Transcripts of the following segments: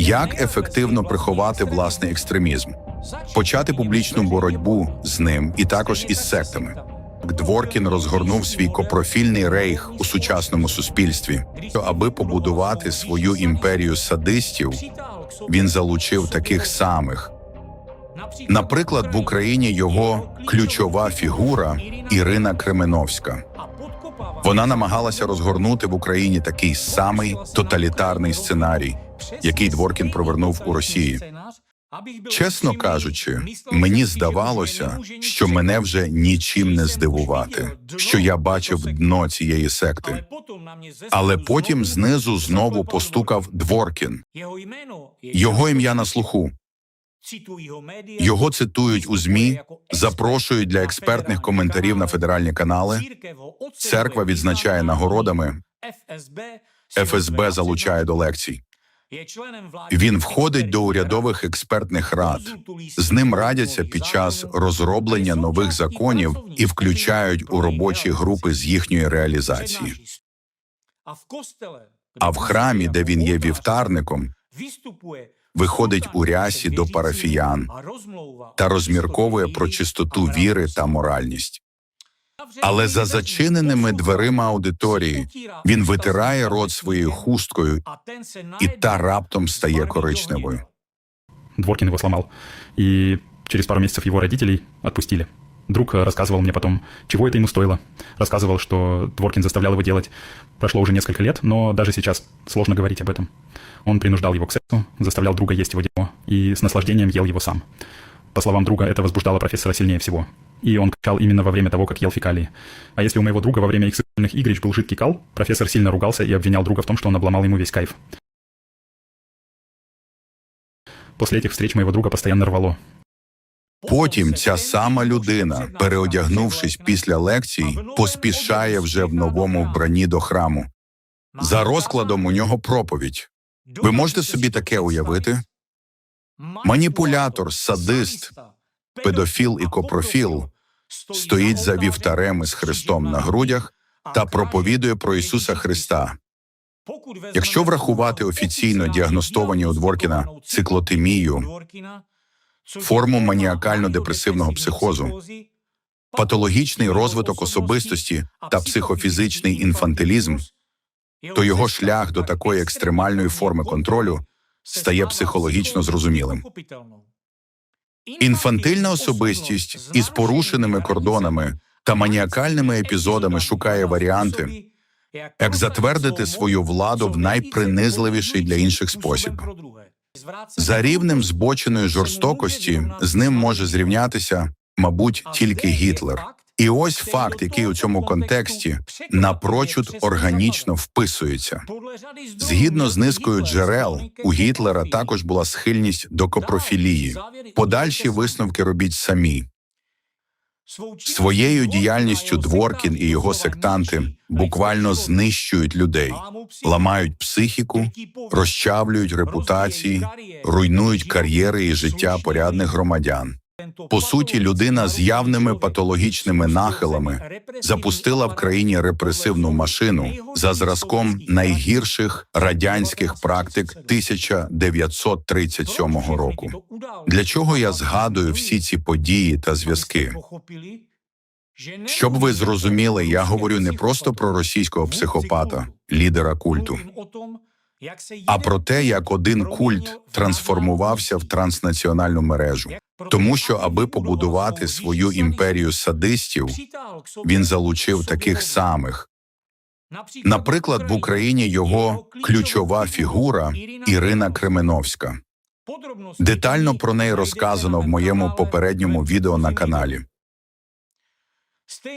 Як ефективно приховати власний екстремізм, почати публічну боротьбу з ним і також із сектами. Дворкін розгорнув свій копрофільний рейх у сучасному суспільстві. Аби побудувати свою імперію садистів, він залучив таких самих. Наприклад, в Україні його ключова фігура Ірина Кременовська. Вона намагалася розгорнути в Україні такий самий тоталітарний сценарій, який Дворкін провернув у Росії. Чесно кажучи, мені здавалося, що мене вже нічим не здивувати, що я бачив дно цієї секти. Але потім знизу знову постукав Дворкін. Його ім'я на слуху. Його цитують у змі, запрошують для експертних коментарів на федеральні канали. Церква відзначає нагородами. ФСБ залучає до лекцій. Він входить до урядових експертних рад. З ним радяться під час розроблення нових законів і включають у робочі групи з їхньої реалізації. А в храмі, де він є вівтарником, виходить у рясі до парафіян та розмірковує про чистоту віри та моральність. Але за зачиненими дверима аудиторії він витирає рот своєю хусткою, і та раптом стає коричневою. Дворкин его сломал. И через пару месяцев его родителей отпустили. Друг э, рассказывал мне потом, чего это ему стоило. Рассказывал, что Дворкин заставлял его делать. Прошло уже несколько лет, но даже сейчас сложно говорить об этом. Он принуждал его к сексу, заставлял друга есть его дерьмо и с наслаждением ел его сам. По словам друга, это возбуждало профессора сильнее всего. И он кричал именно во время того, как ел фекалии. А если у моего друга во время их сексуальных игрищ был жидкий кал, профессор сильно ругался и обвинял друга в том, что он обломал ему весь кайф. После этих встреч моего друга постоянно рвало. Потім ця сама людина, переодягнувшись після лекцій, поспішає вже в новому вбранні до храму. За розкладом у нього проповідь. Ви можете собі таке уявити? Маніпулятор, садист, педофіл і копрофіл стоїть за вівтарем із Христом на грудях та проповідує про Ісуса Христа. Якщо врахувати офіційно діагностовані у Дворкіна циклотемію, форму маніакально-депресивного психозу, патологічний розвиток особистості та психофізичний інфантилізм, то його шлях до такої екстремальної форми контролю стає психологічно зрозумілим. Інфантильна особистість із порушеними кордонами та маніакальними епізодами шукає варіанти, як затвердити свою владу в найпринизливіший для інших спосіб. За рівнем збоченої жорстокості з ним може зрівнятися, мабуть, тільки Гітлер. І ось факт, який у цьому контексті напрочуд органічно вписується. Згідно з низкою джерел, у Гітлера також була схильність до копрофілії. Подальші висновки робіть самі. Своєю діяльністю Дворкін і його сектанти буквально знищують людей, ламають психіку, розчавлюють репутації, руйнують кар'єри і життя порядних громадян. По суті, людина з явними патологічними нахилами запустила в країні репресивну машину за зразком найгірших радянських практик 1937 року. Для чого я згадую всі ці події та зв'язки? Щоб ви зрозуміли, я говорю не просто про російського психопата, лідера культу, а про те, як один культ трансформувався в транснаціональну мережу. Тому що, аби побудувати свою імперію садистів, він залучив таких самих. Наприклад, в Україні його ключова фігура Ірина Кременовська. Детально про неї розказано в моєму попередньому відео на каналі.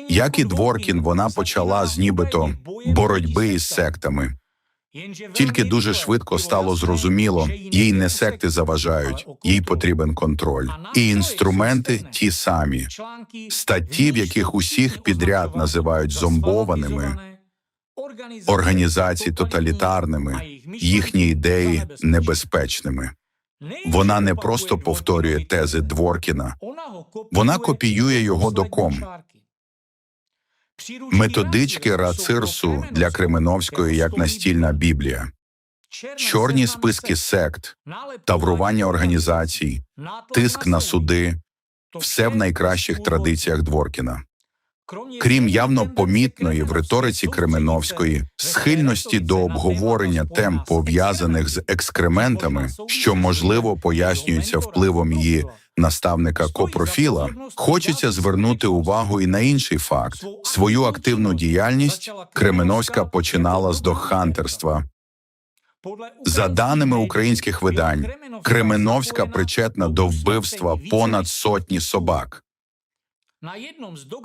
Як і Дворкін, вона почала з нібито боротьби із сектами. Тільки дуже швидко стало зрозуміло, їй не секти заважають, їй потрібен контроль. І інструменти ті самі статті, в яких усіх підряд називають зомбованими, організації тоталітарними, їхні ідеї небезпечними. Вона не просто повторює тези Дворкіна, вона копіює його доком. Методички Рацирсу для Кременовської як настільна біблія. чорні списки сект, таврування організацій, тиск на суди все в найкращих традиціях Дворкіна. Крім явно помітної в риториці Кременовської схильності до обговорення тем, пов'язаних з екскрементами, що можливо пояснюються впливом її наставника Копрофіла, хочеться звернути увагу і на інший факт: свою активну діяльність Кременовська починала з дохантерства. За даними українських видань, Кременовська причетна до вбивства понад сотні собак.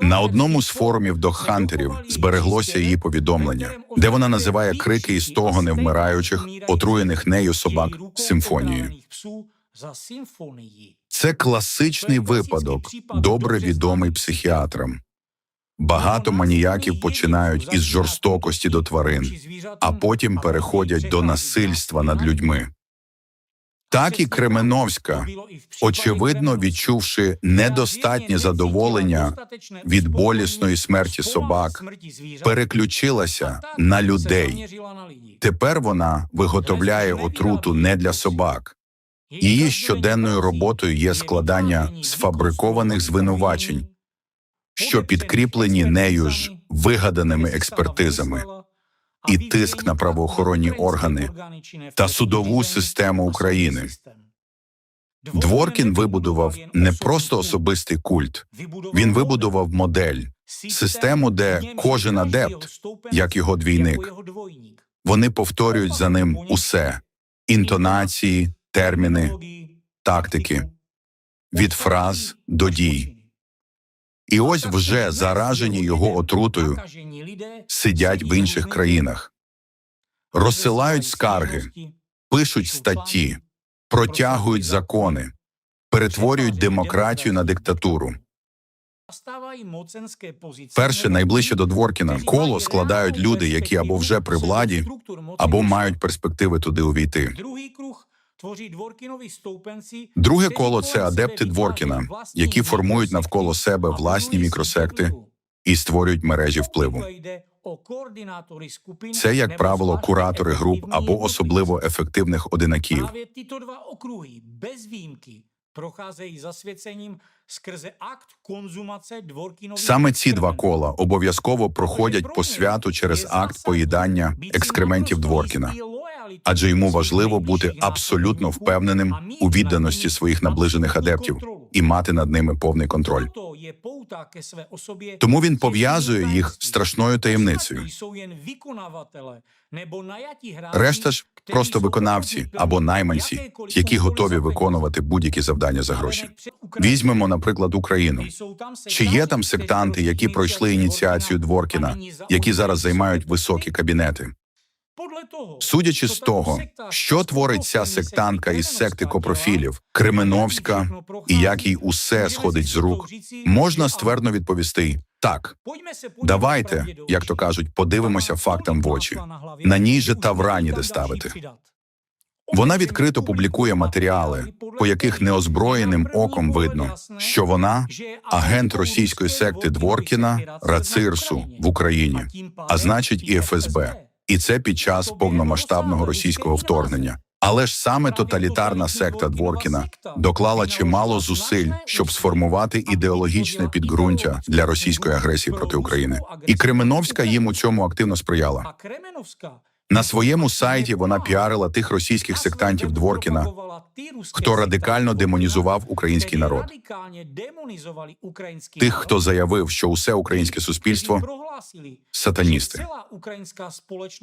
На одному з форумів дохантерів збереглося її повідомлення, де вона називає крики і стогони вмираючих, отруєних нею собак симфонією. Це класичний випадок, добре відомий психіатрам. Багато маніяків починають із жорстокості до тварин, а потім переходять до насильства над людьми. Так і Кременовська, очевидно відчувши недостатнє задоволення від болісної смерті собак, переключилася на людей. Тепер вона виготовляє отруту не для собак. Її щоденною роботою є складання сфабрикованих звинувачень, що підкріплені нею ж вигаданими експертизами, і тиск на правоохоронні органи та судову систему України. Дворкін вибудував не просто особистий культ, він вибудував модель, систему, де кожен адепт, як його двійник, вони повторюють за ним усе інтонації, терміни, тактики, від фраз до дій. І ось вже заражені його отрутою сидять в інших країнах, розсилають скарги, пишуть статті, протягують закони, перетворюють демократію на диктатуру. Перше найближче до Дворкіна коло складають люди, які або вже при владі, або мають перспективи туди увійти. Друге коло це адепти Дворкіна, які формують навколо себе власні мікросекти і створюють мережі впливу. Це, як правило, куратори груп або особливо ефективних одинаків. Procházejí zasvěcením skrze akt konzumace Dvorkinových Саме ці два кола обов'язково проходять по святу через акт поїдання екскрементів Дворкіна, адже йому важливо бути абсолютно впевненим у відданості своїх наближених адептів і мати над ними повний контроль. Тому він пов'язує їх страшною таємницею. Решта ж просто виконавці або найманці, які готові виконувати будь-які завдання за гроші. Візьмемо, наприклад, Україну. Чи є там сектанти, які пройшли ініціацію Дворкіна, які зараз займають високі кабінети? Судячи з того, що творить ця сектантка із секти копрофілів, Кременовська, і як їй усе сходить з рук, можна ствердно відповісти так. Давайте, як то кажуть, подивимося фактам в очі. На ній же тавра ніде ставити. Вона відкрито публікує матеріали, по яких неозброєним оком видно, що вона агент російської секти Дворкіна Рацирсу в Україні, а значить і ФСБ. І це під час повномасштабного російського вторгнення. Але ж саме тоталітарна секта Дворкіна доклала чимало зусиль, щоб сформувати ідеологічне підґрунтя для російської агресії проти України. І Кременовська їм у цьому активно сприяла. На своєму сайті вона піарила тих російських сектантів Дворкіна, хто радикально демонізував український народ. Тих, хто заявив, що усе українське суспільство сатаністи.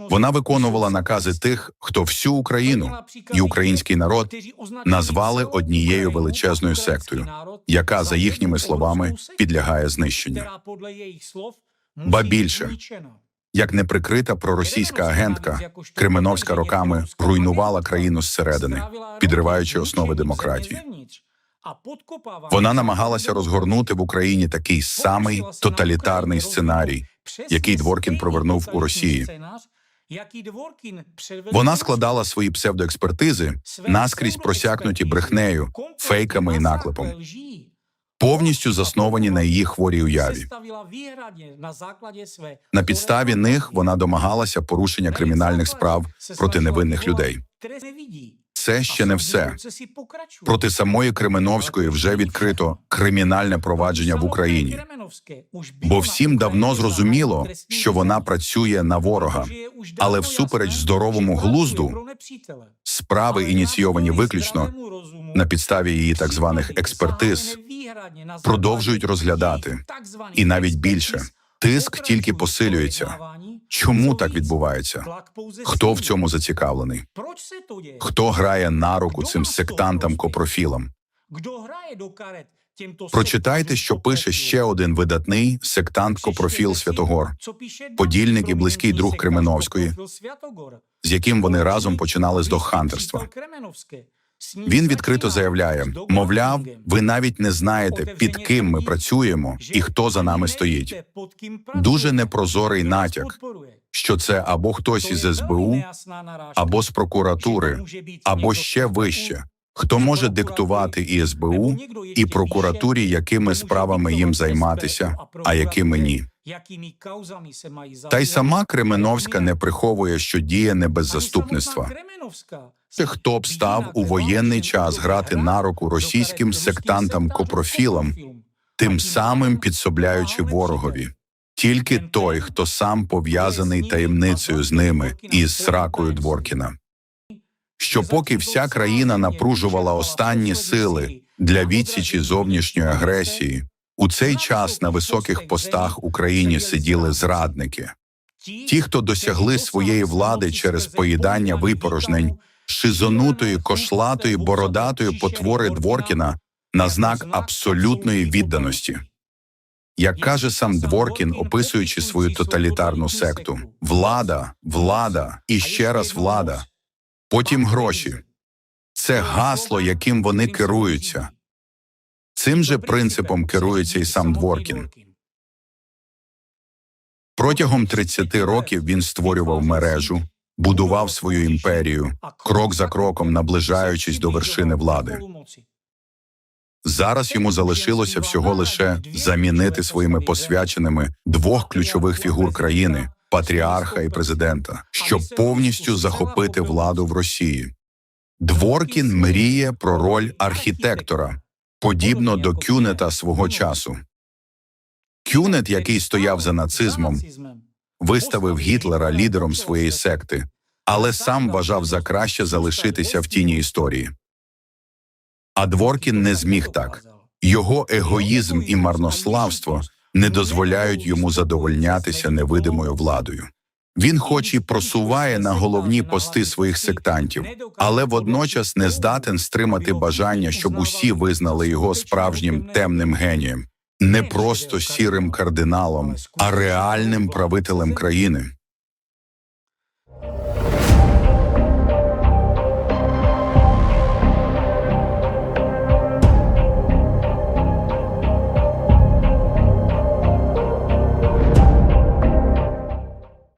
Вона виконувала накази тих, хто всю Україну і український народ назвали однією величезною сектою, яка, за їхніми словами, підлягає знищенню. Ба більше, Як неприкрита проросійська агентка, Кременовська роками руйнувала країну зсередини, підриваючи основи демократії. Вона намагалася розгорнути в Україні такий самий тоталітарний сценарій, який Дворкін провернув у Росії. Вона складала свої псевдоекспертизи, наскрізь просякнуті брехнею, фейками і наклепом. Повністю засновані на її хворій уяві. На підставі них вона домагалася порушення кримінальних справ проти невинних людей. Це ще не все. Проти самої Кременовської вже відкрито кримінальне провадження в Україні. Бо всім давно зрозуміло, що вона працює на ворога, але всупереч здоровому глузду справи ініційовані виключно на підставі її так званих експертиз, продовжують розглядати. І навіть більше. Тиск тільки посилюється. Чому так відбувається? Хто в цьому зацікавлений? Хто грає на руку цим сектантам копрофілам? Прочитайте, що пише ще один видатний сектант Копрофіл Святогор, подільник і близький друг Кременовської, з яким вони разом починали з догхантерства. Він відкрито заявляє: мовляв, ви навіть не знаєте, під ким ми працюємо і хто за нами стоїть. Дуже непрозорий натяк, що це або хтось із СБУ, або з прокуратури, або ще вище. Хто може диктувати і СБУ, і прокуратурі, якими справами їм займатися, а якими ні. Та й сама Кременовська не приховує, що діє не без заступництва. Хто б став у воєнний час грати на руку російським сектантам копрофілам, тим самим підсобляючи ворогові. Тільки той, хто сам пов'язаний таємницею з ними і з сракою Дворкіна. Що поки вся країна напружувала останні сили для відсічі зовнішньої агресії, у цей час на високих постах Україні сиділи зрадники, ті, хто досягли своєї влади через поїдання випорожнень шизонутої, кошлатої, бородатої потвори Дворкіна на знак абсолютної відданості. Як каже сам Дворкін, описуючи свою тоталітарну секту, влада, влада і ще раз влада, потім гроші. Це гасло, яким вони керуються. Цим же принципом керується і сам Дворкін. Протягом 30 років він створював мережу, будував свою імперію, крок за кроком наближаючись до вершини влади. Зараз йому залишилося всього лише замінити своїми посвяченими двох ключових фігур країни патріарха і президента, щоб повністю захопити владу в Росії. Дворкін мріє про роль архітектора, подібно до Кюнета свого часу. Кюнет, який стояв за нацизмом, виставив Гітлера лідером своєї секти, але сам вважав за краще залишитися в тіні історії. А Дворкін не зміг так. Його егоїзм і марнославство не дозволяють йому задовольнятися невидимою владою. Він, хоч і просуває на головні пости своїх сектантів, але водночас не здатен стримати бажання, щоб усі визнали його справжнім темним генієм, не просто сірим кардиналом, а реальним правителем країни.